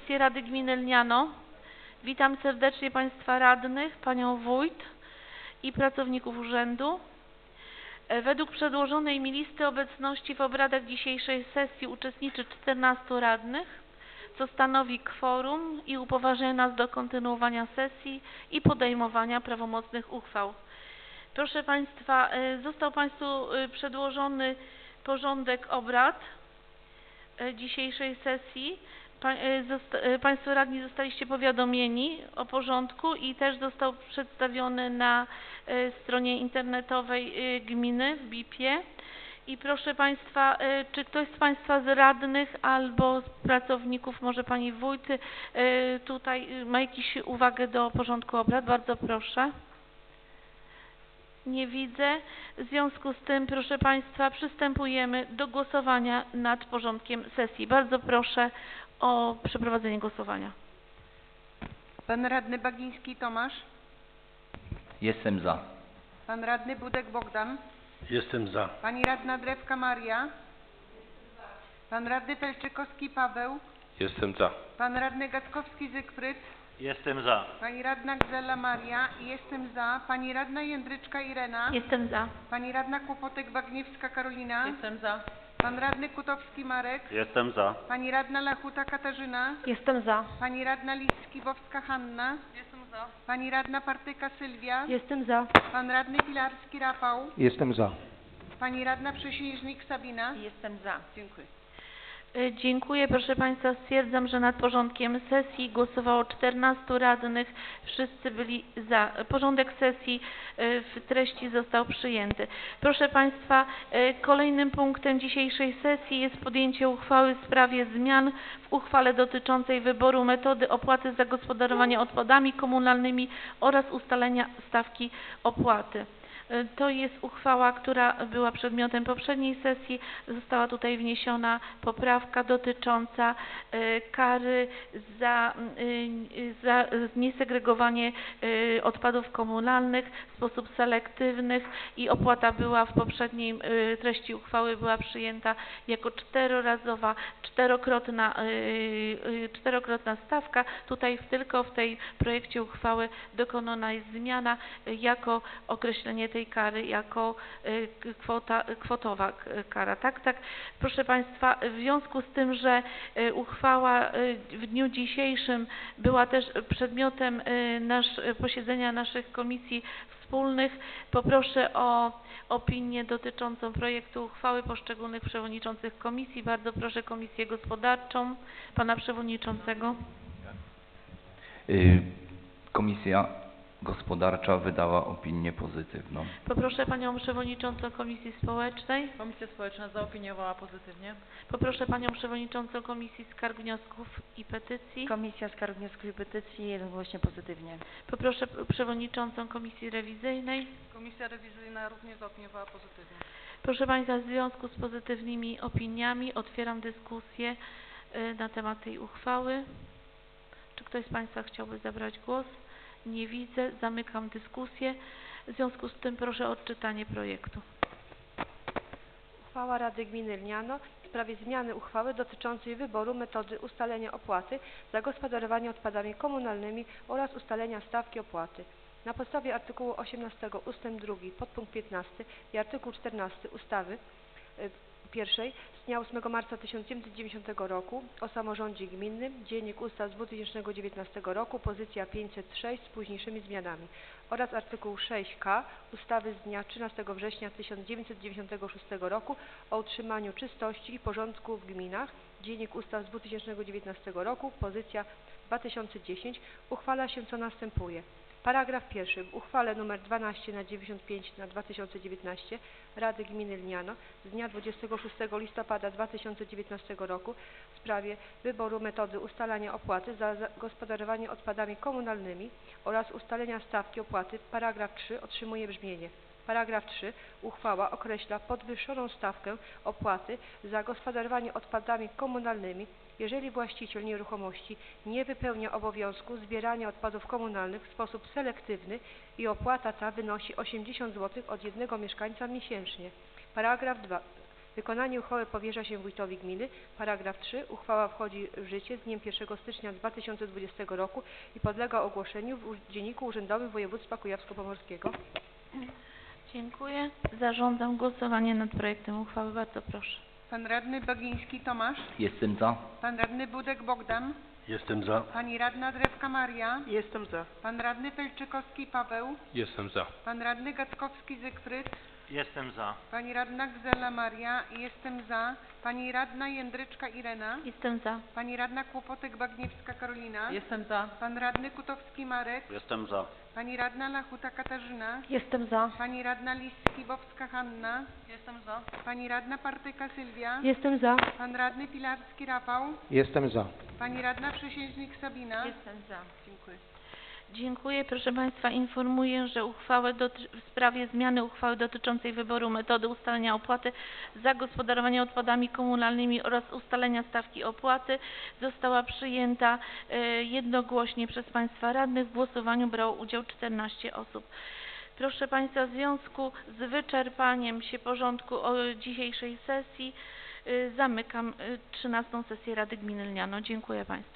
sesję Rady Gminy Lniano. Witam serdecznie Państwa radnych, Panią Wójt i pracowników urzędu. E, Według przedłożonej mi listy obecności w obradach dzisiejszej sesji uczestniczy 14 radnych, co stanowi kworum i upoważnia nas do kontynuowania sesji i podejmowania prawomocnych uchwał. Proszę Państwa, e, został Państwu e, przedłożony porządek obrad dzisiejszej sesji. Zosta, e, Państwo radni zostaliście powiadomieni o porządku i też został przedstawiony na e, stronie internetowej gminy w BIP-ie. I proszę Państwa, czy ktoś z Państwa z radnych albo z pracowników, może Pani Wójt, tutaj ma jakąś uwagę do porządku obrad? Bardzo proszę. Nie widzę. W związku z tym, proszę Państwa, przystępujemy do głosowania nad porządkiem sesji. Bardzo proszę o przeprowadzenie głosowania. Pan radny Bagiński Tomasz, Jestem za. pan radny Budek Bogdan, Jestem za. pani radna Drewka Maria, pan radny Felczykowski Paweł, Jestem za. pan radny Gackowski Zygfryd, Jestem za. pani radna Gzela Maria jestem za, pani radna Jędryczka Irena, Jestem za. pani radna Kłopotek-Bagniewska Karolina, Jestem za. Pan radny Kutowski Marek, Jestem za. pani radna Lachuta Katarzyna, Jestem za. pani radna Liski-Bowska Hanna, Jestem za. pani radna Partyka Sylwia, Jestem za. pan radny Pilarski Rafał, Jestem za. pani radna Przysiężnik Sabina. Jestem za. Dziękuję. Dziękuję. Proszę Państwa, stwierdzam, że nad porządkiem sesji głosowało 14 radnych. Wszyscy byli za. Porządek sesji e, w treści został przyjęty. Proszę Państwa, e, kolejnym punktem dzisiejszej sesji jest podjęcie uchwały w sprawie zmian w uchwale dotyczącej wyboru metody opłaty za gospodarowanie odpadami komunalnymi oraz ustalenia stawki opłaty. E, To jest uchwała, która była przedmiotem poprzedniej sesji. Została tutaj wniesiona poprawka dotycząca e, kary za, y, za niesegregowanie e, odpadów komunalnych w sposób selektywnych i opłata była w poprzedniej e, treści uchwały była przyjęta jako czterorazowa, czterokrotna, e, e, czterokrotna stawka. Tutaj tylko w tej projekcie uchwały dokonana jest zmiana e, jako określenie tej kary jako k- kwota, kwotowa kara. Tak, tak. Proszę Państwa, w związku z tym, że e, uchwała e, w dniu dzisiejszym była też przedmiotem nasz, posiedzenia naszych komisji wspólnych, poproszę o opinię dotyczącą projektu uchwały poszczególnych przewodniczących komisji. Bardzo proszę Komisję Gospodarczą, Pana Przewodniczącego. Y, Komisja Gospodarcza wydała opinię pozytywną. Poproszę Panią Przewodniczącą Komisji Społecznej. Komisja Społeczna zaopiniowała pozytywnie. Poproszę Panią Przewodniczącą Komisji Skarg, Wniosków i Petycji. Komisja Skarg, Wniosków i Petycji jednogłośnie pozytywnie. Poproszę Przewodniczącą Komisji Rewizyjnej. Komisja Rewizyjna również zaopiniowała pozytywnie. Proszę Państwa, w związku z pozytywnymi opiniami otwieram dyskusję y, na temat tej uchwały. Czy ktoś z Państwa chciałby zabrać głos? Nie widzę. Zamykam dyskusję. W związku z tym proszę o odczytanie projektu. Uchwała Rady Gminy Lniano w sprawie zmiany uchwały dotyczącej wyboru metody ustalenia opłaty za gospodarowanie odpadami komunalnymi oraz ustalenia stawki opłaty. Na podstawie artykułu 18 ust. 2 podpunkt 15 i artykuł 14 ustawy y, pierwszej dnia 8 marca 1990 roku. O samorządzie gminnym, Dziennik Ustaw z 2019 roku, pozycja 506 z późniejszymi zmianami. Oraz artykuł 6k ustawy z dnia 13 września 1996 roku o utrzymaniu czystości i porządku w gminach, Dziennik Ustaw z 2019 roku, pozycja 2010, uchwala się co następuje. Paragraf pierwszy. W uchwale nr 12 na 95 na 2019 Rady Gminy Lniano z dnia 26 listopada 2019 roku w sprawie wyboru metody ustalania opłaty za gospodarowanie odpadami komunalnymi oraz ustalenia stawki opłaty paragraf 3 otrzymuje brzmienie. Paragraf 3. Uchwała określa podwyższoną stawkę opłaty za gospodarowanie odpadami komunalnymi, jeżeli właściciel nieruchomości nie wypełnia obowiązku zbierania odpadów komunalnych w sposób selektywny i opłata ta wynosi 80 zł od jednego mieszkańca miesięcznie. Paragraf 2. Wykonanie uchwały powierza się wójtowi gminy. Paragraf 3. Uchwała wchodzi w życie z dniem 1 stycznia 2020 roku i podlega ogłoszeniu w Dzienniku Urzędowym Województwa Kujawsko-Pomorskiego. Dziękuję. Zarządzam głosowanie nad projektem uchwały. Bardzo proszę. Pan radny Bagiński Tomasz, Jestem za. pan radny Budek Bogdan, Jestem za. pani radna Drewka Maria, Jestem za. pan radny Felczykowski Paweł, Jestem za. pan radny Gackowski Zygfryd, Jestem za. pani radna Gzela Maria, jestem za, pani radna Jędryczka Irena, Jestem za. pani radna Kłopotek Bagniewska Karolina, Jestem za. pan radny Kutowski Marek, Jestem za. pani radna Lachuta Katarzyna, Jestem za. pani radna Liski-Bowska Hanna, Jestem za. pani radna Partyka Sylwia, Jestem za. pan radny Pilarski Rafał, Jestem za. pani radna Przysiężnik Sabina. Jestem za. Dziękuję. Dziękuję. Proszę Państwa, informuję, że uchwałę w sprawie zmiany uchwały dotyczącej wyboru metody ustalenia opłaty za gospodarowanie odpadami komunalnymi oraz ustalenia stawki opłaty została przyjęta e, jednogłośnie przez Państwa radnych. W głosowaniu brało udział 14 osób. Proszę Państwa, w związku z wyczerpaniem się porządku dzisiejszej sesji e, zamykam e, 13 sesję Rady Gminy Lniano. Dziękuję Państwu.